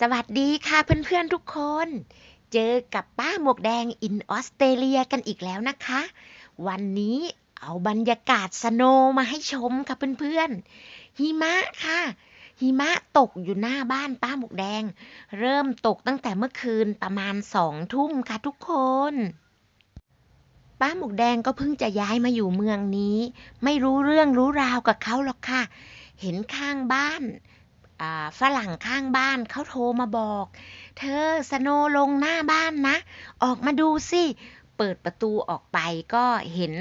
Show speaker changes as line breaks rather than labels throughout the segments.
สวัสดีค่ะเพื่อนๆทุกคน เจอกับป้าหมวกแดงอินออสเตรเลียกันอีกแล้วนะคะ วันนี้เอาบรรยากาศสโนว์มาให้ชมค่ะเพื่อนๆหิมะค่ะ หิมะตกอยู่หน้าบ้านป้าหมวกแดง เริ่มตกตั้งแต่เมื่อคืนประมาณสองทุ่มค่ะทุกคน ป้าหมวกแดงก็เพิ่งจะย้ายมาอยู่เมืองนี้ ไม่รู้เรื่องรู้ราวกับเขาหรอกค่ะ เห็นข้างบ้าน ฝรั่งข้างบ้านเขาโทรมาบอก เธอสโนว์ลงหน้าบ้านนะ ออกมาดูสิ เปิดประตูออกไปก็เห็น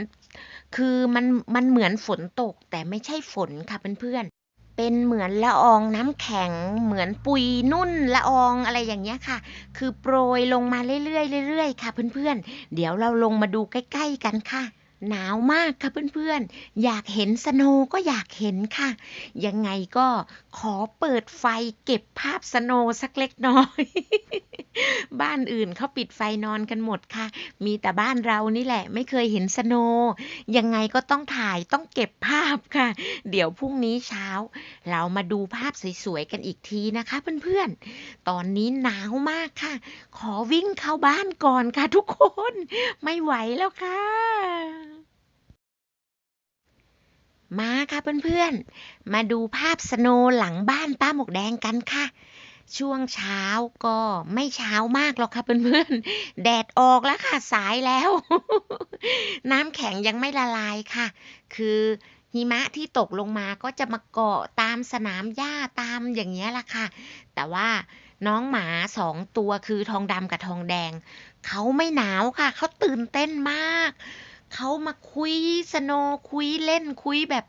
คือมันมันเหมือนฝนตกแต่ไม่ใช่ฝนค่ะเพื่อนๆ เป็นเหมือนละอองน้ำแข็ง เหมือนปุยนุ่นละอองอะไรอย่างเงี้ยค่ะ คือโปรยลงมาเรื่อยๆเรื่อยๆค่ะเพื่อนๆ เดี๋ยวเราลงมาดูใกล้ๆกันค่ะ หนาวมากค่ะเพื่อนๆ อยากเห็นสโนว์ก็อยากเห็นค่ะ ยังไงก็ขอเปิดไฟเก็บภาพสโนว์สักเล็กน้อย บ้านอื่นเขาปิดไฟนอนกันหมดค่ะ มีแต่บ้านเรานี่แหละ ไม่เคยเห็นสโนว์ยังไงก็ต้องถ่ายต้องเก็บภาพค่ะ เดี๋ยวพรุ่งนี้เช้า เรามาดูภาพสวยๆกันอีกทีนะคะเพื่อนๆ ตอนนี้หนาวมากค่ะ ขอวิ่งเข้าบ้านก่อนค่ะทุกคน ไม่ไหวแล้วค่ะ มาค่ะเพื่อนๆ มาดูภาพสโนว์หลังบ้านป้าหมวกแดงกันค่ะ ช่วงเช้าก็ไม่เช้ามากหรอกค่ะเพื่อนๆ แดดออกแล้วค่ะสายแล้ว น้ำแข็งยังไม่ละลายค่ะ คือหิมะที่ตกลงมาก็จะมาเกาะตามสนามหญ้าตามอย่างเงี้ยล่ะค่ะ แต่ว่าน้องหมาสองตัวคือทองดำกับทองแดง เขาไม่หนาวค่ะ เขาตื่นเต้นมาก เขามาคุยสโนคุยเล่นคุยแบบ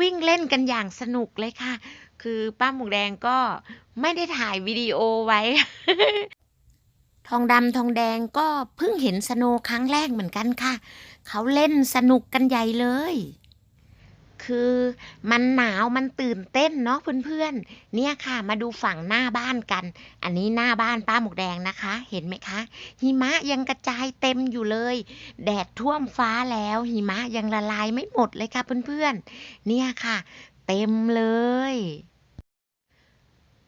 วิ่งเล่นกันอย่างสนุกเลยค่ะ คือป้าหมูแดงก็ไม่ได้ถ่ายวิดีโอไว้ ทองดำทองแดงก็เพิ่งเห็นสโนครั้งแรกเหมือนกันค่ะ เขาเล่นสนุกกันใหญ่เลย คือมันหนาวมันตื่นเต้นเนาะเพื่อนๆ เนี่ยค่ะมาดูฝั่งหน้าบ้านกัน อันนี้หน้าบ้านป้าหมวกแดงนะคะ เห็นไหมคะ หิมะยังกระจายเต็มอยู่เลย แดดท่วมฟ้าแล้ว หิมะยังละลายไม่หมดเลยค่ะเพื่อนๆ เนี่ยค่ะ เต็มเลย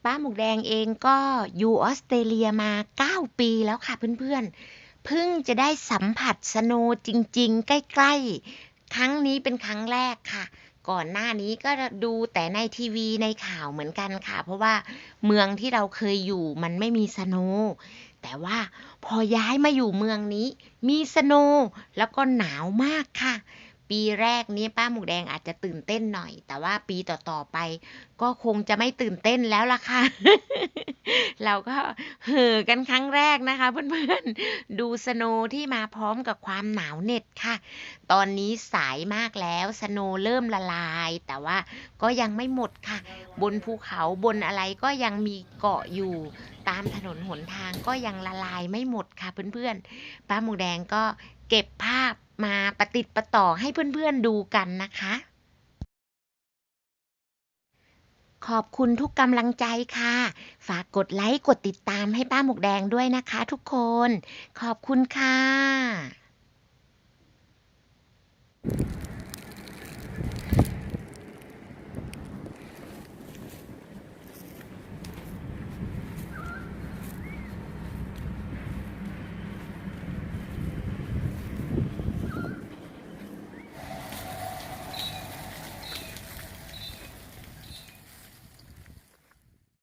ป้าหมวกแดงเองก็อยู่ออสเตรเลียมา 9 ปีแล้วค่ะเพื่อนๆเพิ่งจะได้สัมผัสสโนจริง ๆ ใกล้ ๆ ครั้งนี้เป็นครั้งแรกค่ะ ก่อนหน้านี้ก็ดูแต่ในทีวีในข่าวเหมือนกันค่ะ เพราะว่าเมืองที่เราเคยอยู่มันไม่มีสโนแต่ว่าพอย้ายมาอยู่เมืองนี้ มีสโนแล้วก็หนาวมากค่ะ ปีแรกนี้ป้าหมูแดงอาจจะตื่นเต้นหน่อย แต่ว่าปีต่อๆไป ก็คงจะไม่ตื่นเต้นแล้วล่ะค่ะ เราก็เห่อกันครั้งแรกนะคะ เพื่อนๆ ดูสโนว์ที่มาพร้อมกับความหนาวเหน็ดค่ะ ตอนนี้สายมากแล้วสโนว์เริ่มละลาย แต่ว่าก็ยังไม่หมดค่ะ บนภูเขาบนอะไรก็ยังมีเกาะอยู่ ตามถนนหนทางก็ยังละลายไม่หมดค่ะเพื่อนๆ ป้าหมูแดงก็เก็บภาพมาประติดประต่อให้เพื่อนๆดูกันนะคะ ขอบคุณทุกกำลังใจค่ะ ฝากกดไลค์กดติดตามให้ป้าหมวกแดงด้วยนะคะทุกคน ขอบคุณค่ะ